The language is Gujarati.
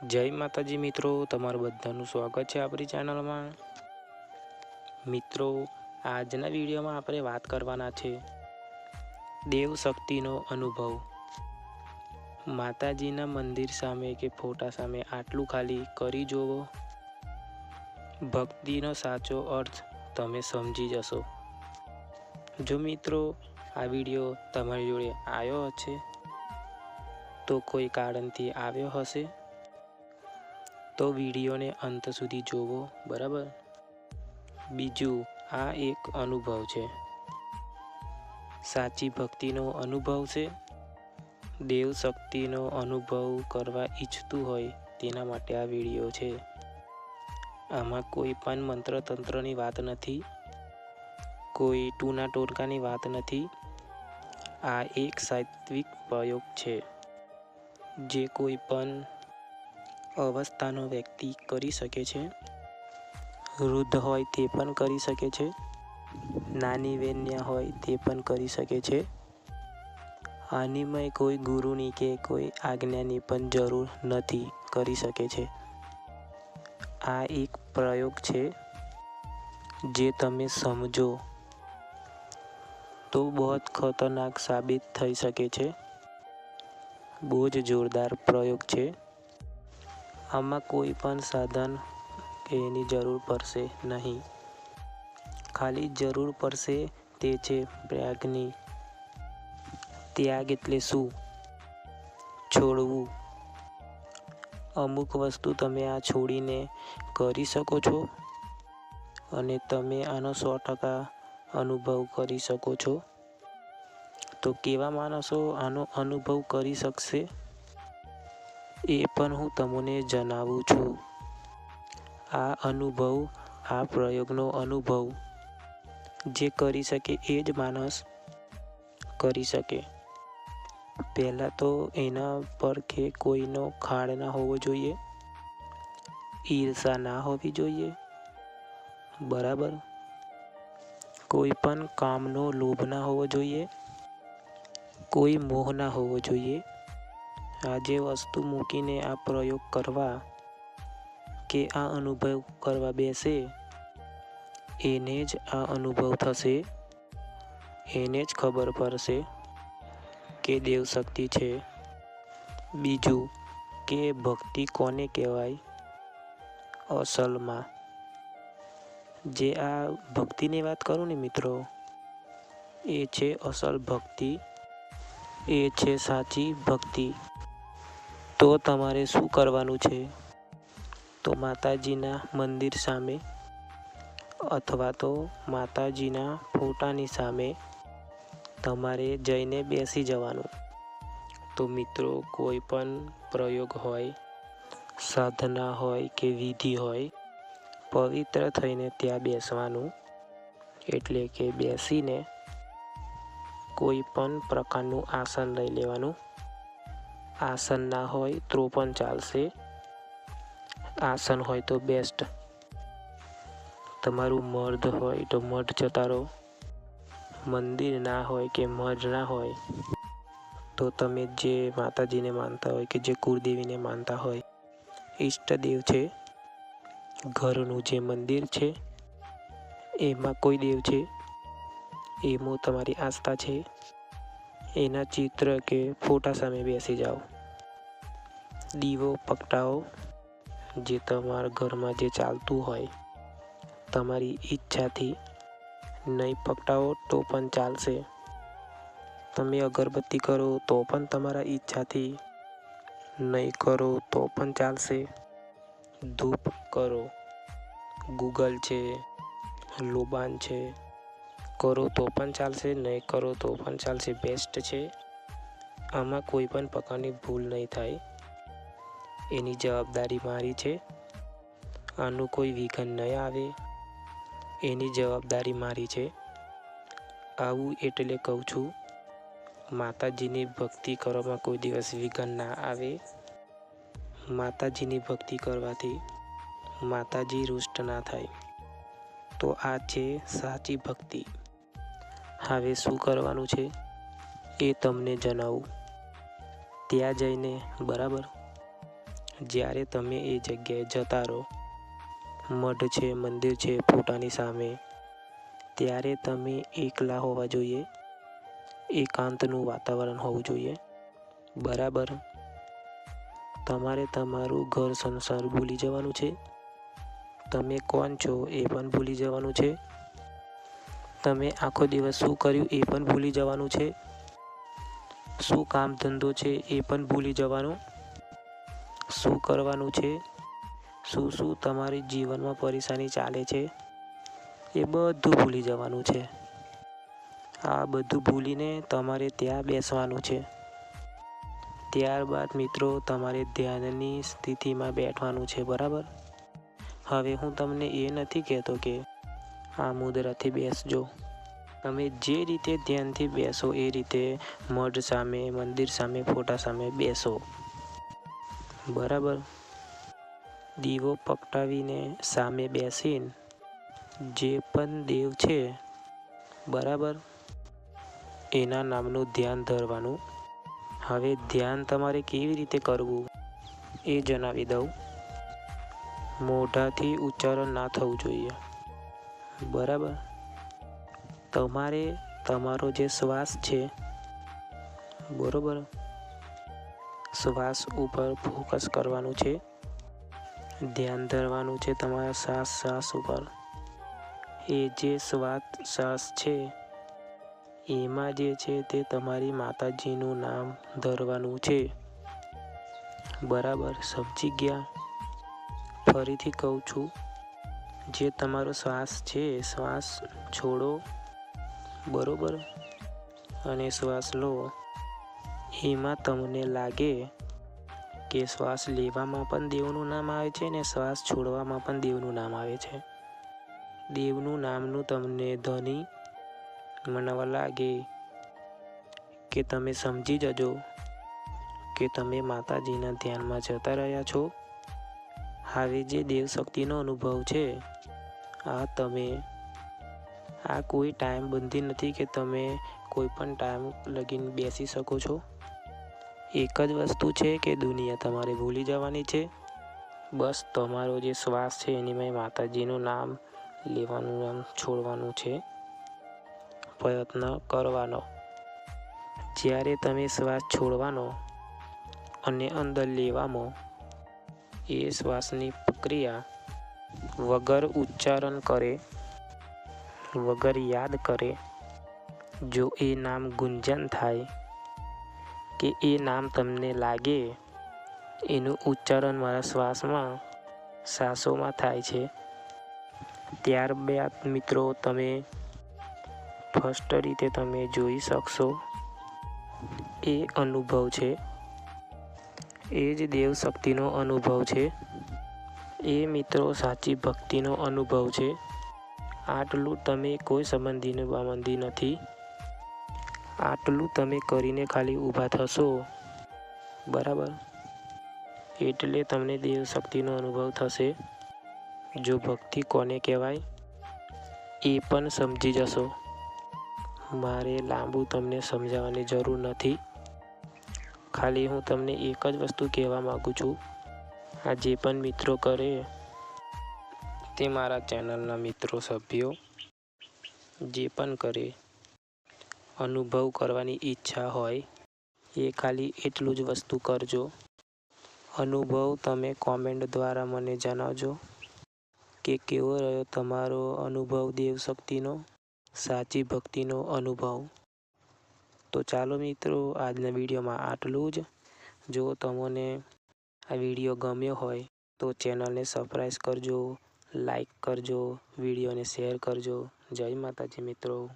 જય માતાજી મિત્રો, તમારું બધાનું સ્વાગત છે આપણી ચેનલમાં. મિત્રો, આજના વિડીયોમાં આપણે વાત કરવાના છે દેવ શક્તિનો અનુભવ. માતાજીના મંદિર સામે કે ફોટા સામે આટલું ખાલી કરી જોવો. ભક્તિનો સાચો અર્થ તમે સમજી જશો. જો મિત્રો, આ વીડિયો તમારી જોડે આવ્યો હશે, તો કોઈ કારણથી આવ્યો હશે તો વિડીયોને અંત સુધી જોવો, બરાબર? બીજું, આ એક અનુભવ છે. સાચી ભક્તિનો અનુભવ છે? દેવ શક્તિનો અનુભવ કરવા ઈચ્છતું હોય તેના માટે આ વીડિયો છે. આમાં કોઈ પણ મંત્ર તંત્રની વાત નથી. કોઈ ટૂના ટોટકાની વાત નથી. આ એક સાત્વિક પ્રયોગ છે. જે કોઈ પણ અવસ્થાનો વ્યક્તિ કરી શકે છે. વૃદ્ધ હોય તે પણ કરી શકે છે. નાની વેન્યા હોય તે પણ કરી શકે છે. આનીમય કોઈ ગુરુની કે કોઈ આજ્ઞાની પણ જરૂર નથી કરી શકે છે. આ એક પ્રયોગ છે જે તમે સમજો. તો બહુ જ ખતરનાક સાબિત થઈ શકે છે. બહુ જ જોરદાર પ્રયોગ છે. આમાં કોઈ પણ સાધન કે એની જરૂર પડશે નહીં. ખાલી જરૂર પડશે તે છે ત્યાગની. ત્યાગ એટલે શું? છોડવું. અમુક વસ્તુ તમે આ છોડીને કરી શકો છો અને તમે આનો સો ટકા અનુભવ કરી શકો છો. તો કેવા માણસો આનો અનુભવ કરી શકશે? એ પણ હું તમને જણાવું છું. આ અનુભવ, આ પ્રયોગનો અનુભવ, જે કરી શકે એ જ માણસ કરી શકે. પહેલાં તો એના પર કે કોઈનો ખાડ ના હોવો જોઈએ, ઈર્ષા ના હોવી જોઈએ, બરાબર? કોઈ પણ કામનો લોભ ના હોવો જોઈએ, કોઈ મોહ ના હોવો જોઈએ આ જે વસ્તુ મૂકીને આ પ્રયોગ કરવા કે આ અનુભવ કરવા બેસે, એને જ આ અનુભવ થશે? એને જ ખબર પડશે કે દેવ શક્તિ છે. બીજું કે ભક્તિ કોને કહેવાય? અસલમાં. જે આ ભક્તિની વાત કરું ને મિત્રો, એ છે અસલ ભક્તિ, એ છે સાચી ભક્તિ. તો તમારે શું કરવાનું છે? તો માતાજીના મંદિર સામે અથવા તો માતાજીના ફોટાની સામે તમારે જઈને બેસી જવાનું. તો મિત્રો, કોઈ પણ પ્રયોગ હોય, સાધના હોય કે વિધિ હોય, પવિત્ર થઈને ત્યાં બેસવાનું. એટલે કે બેસીને કોઈ પણ પ્રકારનું આસન લઈ લેવાનું. આસન ના હોય તો પણ ચાલશે. આસન હોય તો બેસ્ટ તમારું મર્દ હોય તો મઢ જતા રહો. મંદિર ના હોય કે મઢ ના હોય, તો તમે જે માતાજીને માનતા હોય કે જે કુળદેવીને માનતા હોય, ઈષ્ટદેવ છે, ઘરનું જે મંદિર છે, એમાં કોઈ દેવ છે, એમાં તમારી આસ્થા છે, એના ચિત્ર કે ફોટા સામે બેસી જાઓ. દીવો પકટાવો જે તમારા ઘરમાં જે ચાલતું હોય. તમારી ઈચ્છાથી નહીં પકટાવો તો પણ ચાલશે. તમે અગરબત્તી કરો તો પણ તમારા ઈચ્છાથી નહીં કરો તો પણ ચાલશે. ધૂપ કરો. ગૂગલ છે, લોબાન છે, કરો તો પણ ચાલશે, નહીં કરો તો પણ ચાલશે. બેસ્ટ છે. આમાં કોઈ પણ પ્રકારની ભૂલ નહીં થાય. એની જવાબદારી મારી છે. આનું કોઈ વિઘન ન આવે. એની જવાબદારી મારી છે. આવું એટલે કહું છું, માતાજીની ભક્તિ કરવામાં કોઈ દિવસ વિઘન ના આવે. માતાજીની ભક્તિ કરવાથી માતાજી રુષ્ટ ના થાય. તો આ છે સાચી ભક્તિ. હવે શું કરવાનું છે? એ તમને જણાવું. ત્યાં જઈને, બરાબર? જ્યારે તમે એ જગ્યાએ જતા રહો, મઢ છે, મંદિર છે, ફોટાની સામે, ત્યારે તમે એકલા હોવા જોઈએ, એકાંતનું વાતાવરણ હોવું જોઈએ. બરાબર? તમારે તમારું ઘર સંસાર ભૂલી જવાનું છે. તમે કોણ છો એ પણ ભૂલી જવાનું છે. તમે આખો દિવસ શું કર્યું એ પણ ભૂલી જવાનું છે. શું કામ ધંધો છે એ પણ ભૂલી જવાનું. શું કરવાનું છે? શું શું તમારી જીવનમાં પરેશાની ચાલે છે? એ બધું ભૂલી જવાનું છે. આ બધું ભૂલીને તમારે ત્યાં બેસવાનું છે. ત્યારબાદ મિત્રો, તમારે ધ્યાનની સ્થિતિમાં બેઠવાનું છે, બરાબર? હવે હું તમને એ નથી કહેતો કે આ મુદ્રાથી બેસજો. તમે જે રીતે ધ્યાનથી બેસો, એ રીતે મઢ સામે, મંદિર સામે, ફોટા સામે બેસો. બરાબર. દીવો પકટાવીને સામે બેસીને, જે પણ દેવ છે, બરાબર. એના નામનું ધ્યાન ધરવાનું. હવે ધ્યાન તમારે કેવી રીતે કરવું એ જણાવી દઉં. મોઢાથી ઉચ્ચારણ ના થવું જોઈએ. બરાબર? તમારે તમારો જે શ્વાસ છે, બરોબર? શ્વાસ ઉપર ફોકસ કરવાનું છે. ધ્યાન ધરવાનું છે તમારા શ્વાસ શ્વાસ ઉપર. એ જે શ્વાસ શ્વાસ છે, એમાં જે છે તે તમારી માતાજીનું નામ ધરવાનું છે. બરાબર, સમજી ગયા? ફરીથી કહું છું, જે તમારો શ્વાસ છે, શ્વાસ છોડો. બરોબર? અને શ્વાસ લો. એમાં તમને લાગે કે શ્વાસ લેવામાં પણ દેવનું નામ આવે છે ને શ્વાસ છોડવામાં પણ દેવનું નામ આવે છે. દેવનું નામનું તમને ધ્વનિ મનાવવા લાગે કે તમે સમજી જજો કે તમે માતાજીના ધ્યાનમાં જતા રહ્યા છો. હવે જે દેવ શક્તિનો અનુભવ છે, આ તમે, આ કોઈ ટાઈમ બંધી નથી કે તમે કોઈ પણ ટાઈમ લગીને બેસી શકો છો. એક જ વસ્તુ છે કે દુનિયા તમારે ભૂલી જવાની છે. બસ તમારો જે શ્વાસ છે એની માતાજીનું નામ લેવાનું નામ છોડવાનું છે. પ્રયત્ન કરવાનો. જ્યારે તમે શ્વાસ છોડવાનો અને અંદર લેવામાં એ શ્વાસની પ્રક્રિયા વગર ઉચ્ચારણ કરે, વગર યાદ કરે, જો એ નામ ગુંજન થાય કે એ નામ તમને લાગે? એનું ઉચ્ચારણ મારા શ્વાસમાં, શ્વાસોમાં થાય છે. ત્યારબાદ મિત્રો, તમે ફર્સ્ટ રીતે તમે જોઈ શકશો. એ અનુભવ છે. એ જ દેવ શક્તિનો અનુભવ છે. એ મિત્રો, સાચી ભક્તિનો અનુભવ છે. આટલું તમે કોઈ સંબંધીને બાબંધી નથી. આટલું તમે કરીને ખાલી ઊભા થશો. બરાબર? એટલે તમને દેવ શક્તિનો અનુભવ થશે. જો ભક્તિ કોને કહેવાય? એ પણ સમજી જશો. મારે લાંબુ તમને સમજાવવાની જરૂર નથી. ખાલી હું તમને એક જ વસ્તુ કહેવા માગું છું. આ જે પણ મિત્રો કરે, તે મારા ચેનલના મિત્રો સભ્યો, જે પણ કરે અનુભવ કરવાની ઈચ્છા હોય, એ ખાલી એટલું જ વસ્તુ કરજો. અનુભવ તમે કોમેન્ટ દ્વારા મને જણાવજો કે કેવો રહ્યો તમારો અનુભવ દેવ શક્તિનો, સાચી ભક્તિનો અનુભવ. તો ચાલો મિત્રો, આજના વિડીયોમાં આટલું જ. જો તમને આ વીડિયો ગમ્યો હોય, તો ચેનલને સબસ્ક્રાઈબ કરજો, લાઈક કરજો, વિડીયોને શેર કરજો. જય માતાજી મિત્રો.